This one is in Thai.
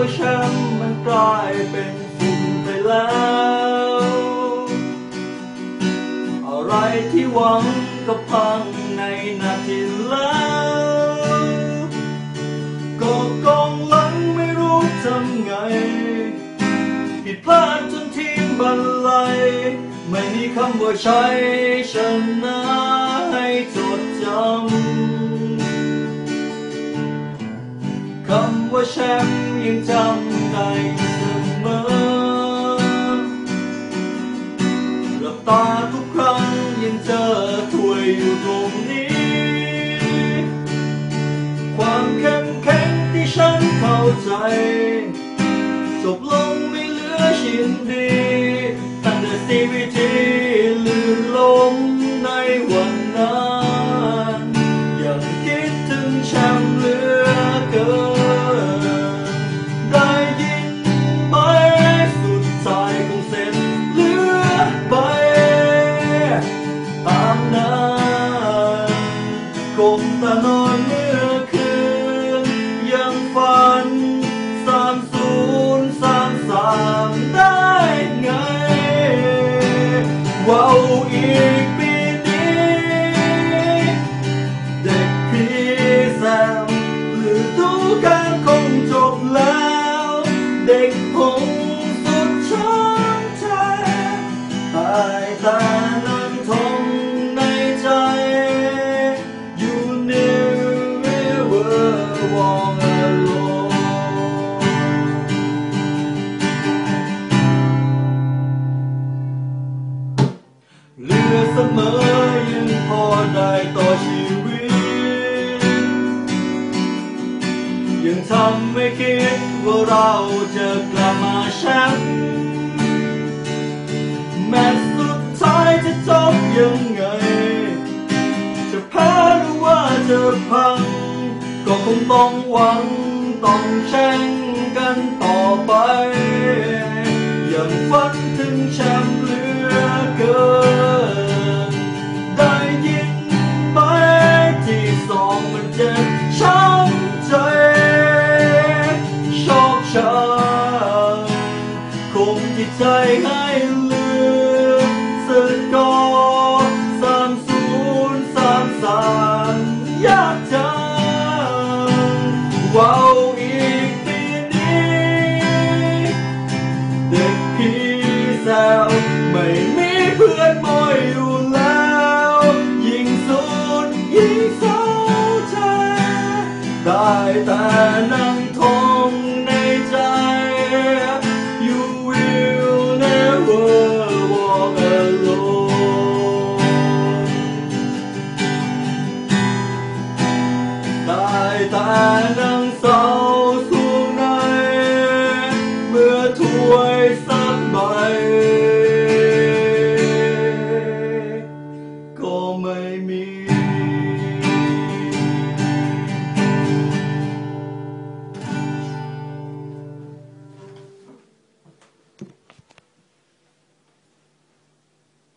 ว่าแชมมันกลายเป็นฝุ่นไปแล้ว อะไรที่หวังก็พังในนาทีแล้วก็กองหลังไม่รู้ทำไง ผิดพลาดจนทีมบันไลไม่มีคำว่าใช้ชนะให้จดจำ คำว่าแชมป์ยังจำได้เสมอหลับตาทุกครั้งยังเจอถ้วยอยู่ตรงนี้ ความเข้มแข็งที่ฉันเข้าใจ จบลงไม่เหลือชิ้นดีตั้งแต่ซีายตานันทงในใจ You never walk alone เหลือเสมอยังพอได้ต่อชีวิต ยังทำไม่คิดว่าเราจะกลับมาแชมป์ ยังไง จะแพ้หรือว่าจะพัง ก็คงต้องหวังต้องแช่งกันต่อไป ยังฝันถึงแชมป์ Lần